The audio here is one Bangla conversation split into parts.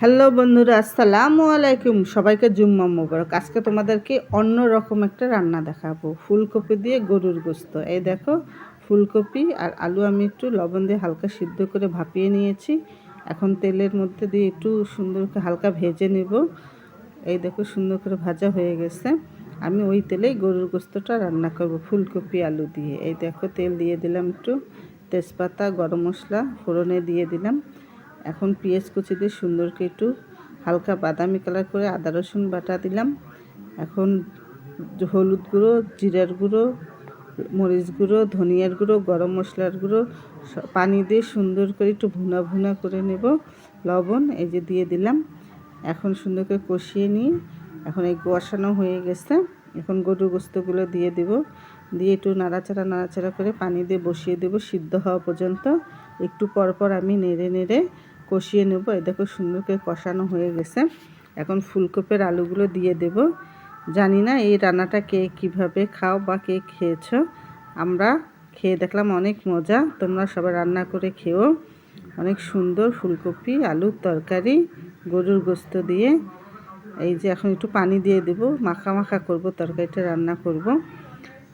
হ্যালো বন্ধুরা, আসসালামু আলাইকুম। সবাইকে জুম্মা মোবারক। আজকে তোমাদেরকে অন্য রকম একটা রান্না দেখাবো। ফুলকপি দিয়ে গরুর গোস্ত। এই দেখো, ফুলকপি আর আলু আমি একটু লবণ দিয়ে হালকা সিদ্ধ করে ভাপিয়ে নিয়েছি। এখন তেলের মধ্যে দিয়ে একটু সুন্দর করে হালকা ভেজে নেব। এই দেখো, সুন্দর করে ভাজা হয়ে গেছে। আমি ওই তেলেই গরুর গোস্তটা রান্না করব, ফুলকপি, আলু দিয়ে। এই দেখো, তেল দিয়ে দিলাম একটু। তেজপাতা, গরম মশলা, ফোড়নে দিয়ে দিলাম। এখন পেঁয়াজ কুচি দিয়ে সুন্দর করে একটু হালকা বাদামি কালার করে আদা, রসুন বাটা দিলাম। এখন হলুদ গুঁড়ো, জিরার গুঁড়ো, মরিচ গুঁড়ো, ধনিয়ার গুঁড়ো, গরম মশলার গুঁড়ো পানি দিয়ে সুন্দর করে একটু ভুনা ভুনা করে নেব। লবণ এই যে দিয়ে দিলাম। এখন সুন্দর করে কষিয়ে নিয়ে এখন এই কষানো হয়ে গেছে। এখন গরু গোস্তগুলো দিয়ে দেব। দিয়ে একটু নাড়াচাড়া নাড়াচাড়া করে পানি দিয়ে বসিয়ে দেব সিদ্ধ হওয়া পর্যন্ত। একটু পর পর আমি নেড়ে নেড়ে কষিয়ে নেব। এই দেখো সুন্দর করে কষানো হয়ে গেছে। এখন ফুলকপির আলুগুলো দিয়ে দেব। জানি না এই রান্নাটা কে কীভাবে খাও বা কে খেয়েছো। আমরা খেয়ে দেখলাম অনেক মজা। তোমরা সবাই রান্না করে খেও। অনেক সুন্দর ফুলকপি, আলুর তরকারি, গরুর গোস্ত দিয়ে। এই যে এখন একটু পানি দিয়ে দেব। মাখা মাখা করব, তরকারিটা রান্না করব।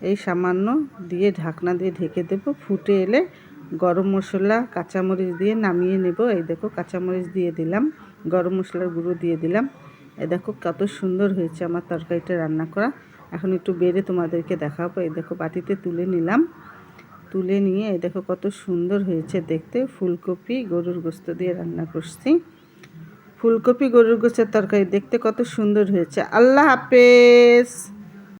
এই সামান্য দিয়ে ঢাকনা দিয়ে ঢেকে দেব। ফুটে এলে গরম মশলা, কাঁচামরিচ দিয়ে নামিয়ে নেব। এই দেখো কাঁচামরিচ দিয়ে দিলাম, গরম মশলার গুঁড়ো দিয়ে দিলাম। এই দেখো কত সুন্দর হয়েছে আমার তরকারিটা রান্না করা। এখন একটু বেড়ে তোমাদেরকে দেখাবো। এই দেখো বাটিতে তুলে নিলাম। তুলে নিয়ে এই দেখো কত সুন্দর হয়েছে দেখতে। ফুলকপি, গরুর গোস্ত দিয়ে রান্না করছি। ফুলকপি, গরুর গোস্তের তরকারি দেখতে কত সুন্দর হয়েছে। আল্লাহ হাফেজ!